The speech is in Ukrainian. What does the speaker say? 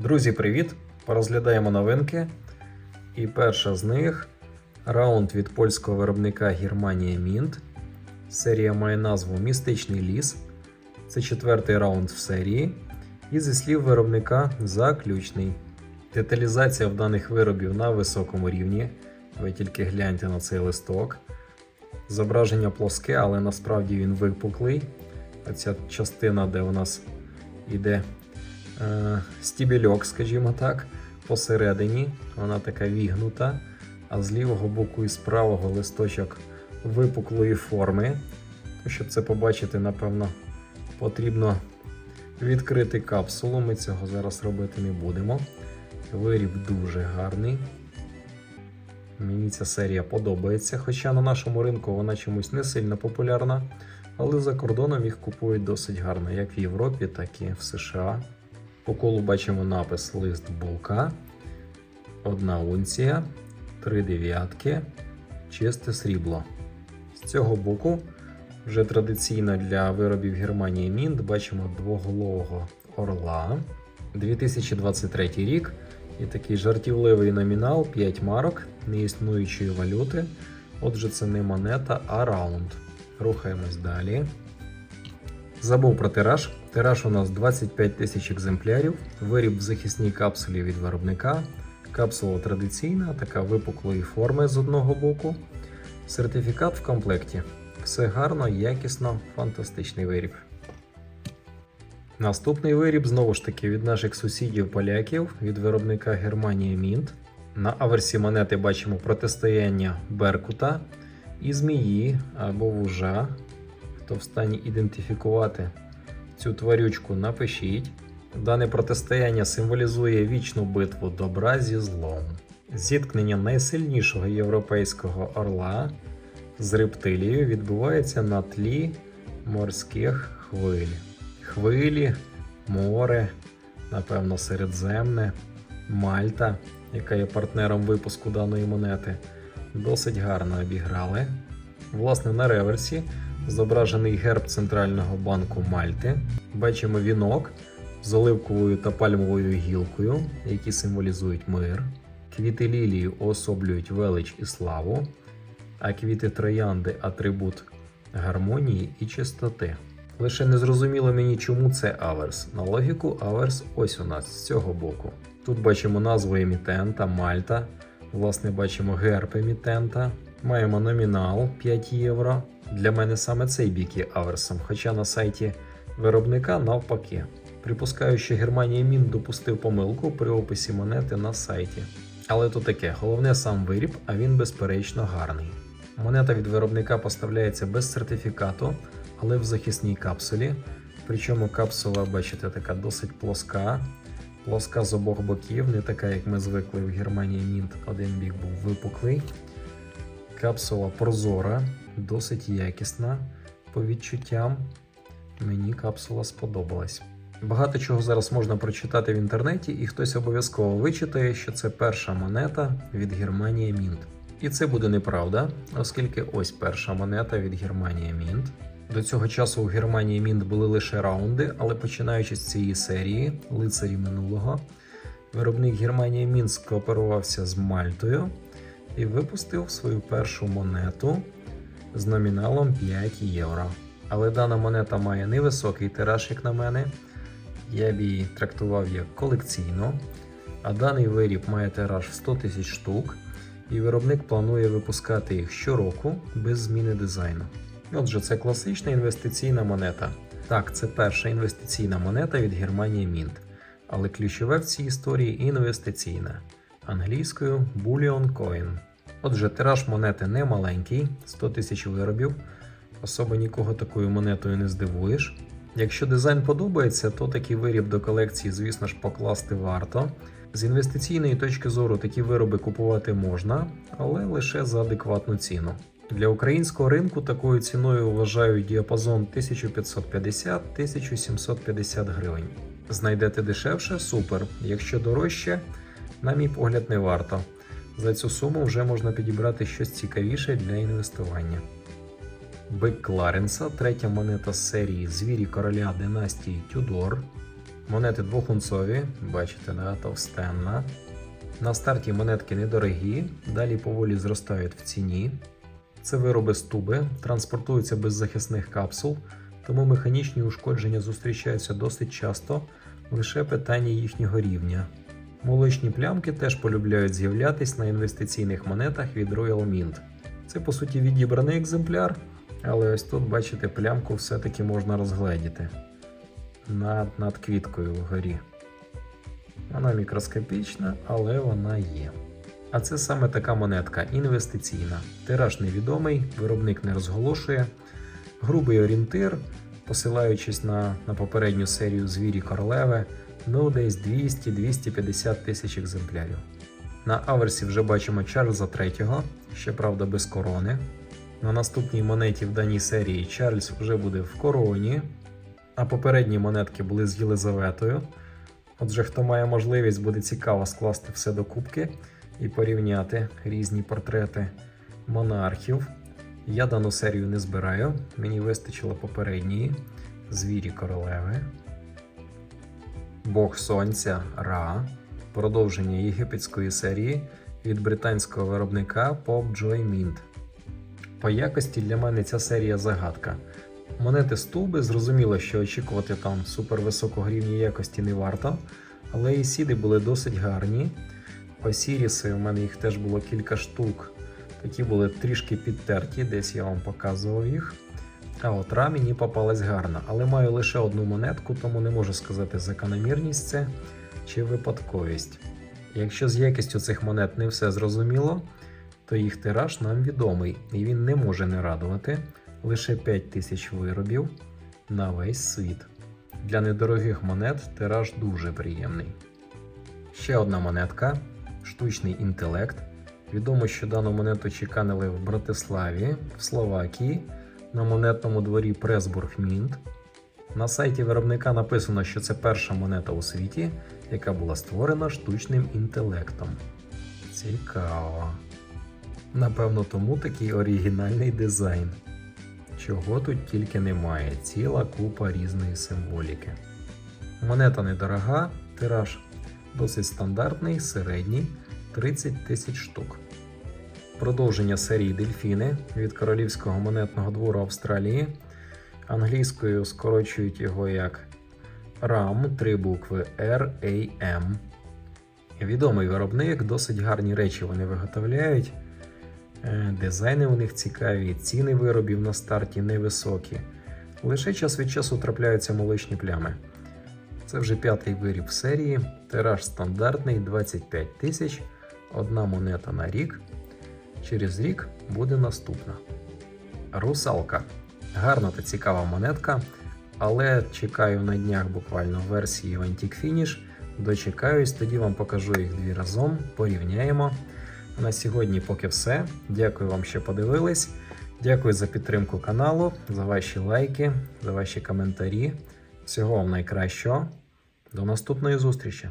Друзі, привіт! Порозглядаємо новинки. І перша з них раунд від польського виробника Германія Мінт. Серія має назву Містичний ліс. Це четвертий раунд в серії. І зі слів виробника заключний. Деталізація в даних виробів на високому рівні. Ви тільки гляньте на цей листок. Зображення плоске, але насправді він випуклий. Оця частина, де у нас йде е, стібельок, скажімо так, посередині. Вона така вігнута, а з лівого боку і з правого листочок випуклої форми. Щоб це побачити, напевно, потрібно відкрити капсулу. Ми цього зараз робити не будемо. Виріб дуже гарний. Мені ця серія подобається, хоча на нашому ринку вона чомусь не сильно популярна, але за кордоном їх купують досить гарно, як в Європі, так і в США. По колу бачимо напис лист булка, одна унція, три дев'ятки, чисте срібло. З цього боку, вже традиційно для виробів Германії Мінт, бачимо двоголового орла. 2023 рік. І такий жартівливий номінал 5 марок неіснуючої валюти. Отже, це не монета, а раунд. Рухаємось далі. Забув про тираж. Тираж у нас 25 тисяч екземплярів. Виріб в захисній капсулі від виробника. Капсула традиційна, така випуклої форми з одного боку. Сертифікат в комплекті. Все гарно, якісно, фантастичний виріб. Наступний виріб знову ж таки від наших сусідів поляків від виробника Германія Мінт. На аверсі монети бачимо протистояння Беркута і змії або вужа. Хто в стані ідентифікувати цю тварючку, напишіть. Дане протистояння символізує вічну битву добра зі злом, зіткнення найсильнішого європейського орла з рептилією відбувається на тлі морських хвиль. Хвилі, море, напевно, Середземне, Мальта, яка є партнером випуску даної монети, досить гарно обіграли. Власне, на реверсі зображений герб Центрального банку Мальти. Бачимо вінок з оливковою та пальмовою гілкою, які символізують мир. Квіти лілії уособлюють велич і славу, а квіти троянди атрибут гармонії і чистоти. Лише не зрозуміло мені, чому це аверс. На логіку аверс ось у нас з цього боку. Тут бачимо назву емітента Мальта. Власне, бачимо герб емітента. Маємо номінал 5 євро. Для мене саме цей бік є аверсом, хоча на сайті виробника навпаки. Припускаю, що Германія Мін допустив помилку при описі монети на сайті. Але то таке, головне сам виріб, а він безперечно гарний. Монета від виробника поставляється без сертифікату, але в захисній капсулі. Причому капсула, бачите, така досить плоска. Плоска з обох боків, не така, як ми звикли в Германії Мінт, один бік був випуклий. Капсула прозора, досить якісна по відчуттям. Мені капсула сподобалась. Багато чого зараз можна прочитати в інтернеті, і хтось обов'язково вичитає, що це перша монета від Германії Мінт. І це буде неправда, оскільки ось перша монета від Германії Мінт. До цього часу у Германії Мінт були лише раунди, але починаючи з цієї серії, лицарі минулого, виробник Германії Мінт скооперувався з Мальтою і випустив свою першу монету з номіналом 5 євро. Але дана монета має невисокий тираж, як на мене. Я б її трактував як колекційно, а даний виріб має тираж в 100 тисяч штук, і виробник планує випускати їх щороку без зміни дизайну. Отже, це класична інвестиційна монета. Так, це перша інвестиційна монета від Германії Мінт, але ключове в цій історії інвестиційна англійською Bullion Coin. Отже, тираж монети не маленький, 100 тисяч виробів. Особо нікого такою монетою не здивуєш. Якщо дизайн подобається, то такий виріб до колекції, звісно ж, покласти варто. З інвестиційної точки зору такі вироби купувати можна, але лише за адекватну ціну. Для українського ринку такою ціною вважаю діапазон 1550-1750 гривень. Знайдете дешевше супер. Якщо дорожче, на мій погляд, не варто. За цю суму вже можна підібрати щось цікавіше для інвестування. Бик Кларенса, третя монета з серії Звірі короля династії Тюдор. Монети двохунцові, бачите, да, товстенна. На старті монетки недорогі, далі поволі зростають в ціні. Це вироби з туби, транспортуються без захисних капсул, тому механічні ушкодження зустрічаються досить часто, лише питання їхнього рівня. Молочні плямки теж полюбляють з'являтись на інвестиційних монетах від Royal Mint. Це по суті відібраний екземпляр, але ось тут, бачите, плямку все-таки можна розгледіти над, над квіткою вгорі. Вона мікроскопічна, але вона є. А це саме така монетка інвестиційна. Тираж невідомий, виробник не розголошує. Грубий орієнтир, посилаючись на, на попередню серію звірі королеви, ну десь 200-250 тисяч екземплярів. На аверсі вже бачимо Чарльза III, щоправда без корони. На наступній монеті в даній серії Чарльз вже буде в короні, а попередні монетки були з Єлизаветою. Отже, хто має можливість, буде цікаво скласти все до кубки і порівняти різні портрети монархів. Я дану серію не збираю, мені вистачило попередньої звірі королеви, Бог Сонця Ра, продовження єгипетської серії від британського виробника Pop Joy Mint. По якості для мене ця серія загадка. Монети з туби, зрозуміло, що очікувати там супервисокого рівня якості не варто, але і сіди були досить гарні. Осіріси, у мене їх теж було кілька штук. Такі були трішки підтерті, десь я вам показував їх. А от ра мені попалась гарна, але маю лише одну монетку, тому не можу сказати закономірність це чи випадковість. Якщо з якістю цих монет не все зрозуміло, то їх тираж нам відомий і він не може не радувати лише 5 тисяч виробів на весь світ. Для недорогих монет тираж дуже приємний. Ще одна монетка штучний інтелект. Відомо, що дану монету чеканили в Братиславі, в Словакії, на монетному дворі Пресбург Мінт. На сайті виробника написано, що це перша монета у світі, яка була створена штучним інтелектом. Цікаво. Напевно, тому такий оригінальний дизайн. Чого тут тільки немає, ціла купа різної символіки. Монета недорога, тираж досить стандартний, середній 30 тисяч штук. Продовження серії Дельфіни від Королівського монетного двору Австралії. Англійською скорочують його як RAM, три букви RAM. Відомий виробник, досить гарні речі вони виготовляють. Е, Дизайни у них цікаві, ціни виробів на старті невисокі. Лише час від часу трапляються молочні плями. Це вже п'ятий виріб серії. Тираж стандартний 25 тисяч, одна монета на рік. Через рік буде наступна. Русалка. Гарна та цікава монетка, але чекаю на днях буквально версії в Antique Finish. Дочекаюсь, тоді вам покажу їх дві разом, порівняємо. На сьогодні поки все. Дякую вам, що подивились. Дякую за підтримку каналу, за ваші лайки, за ваші коментарі. Всього вам найкращого. До наступної зустрічі!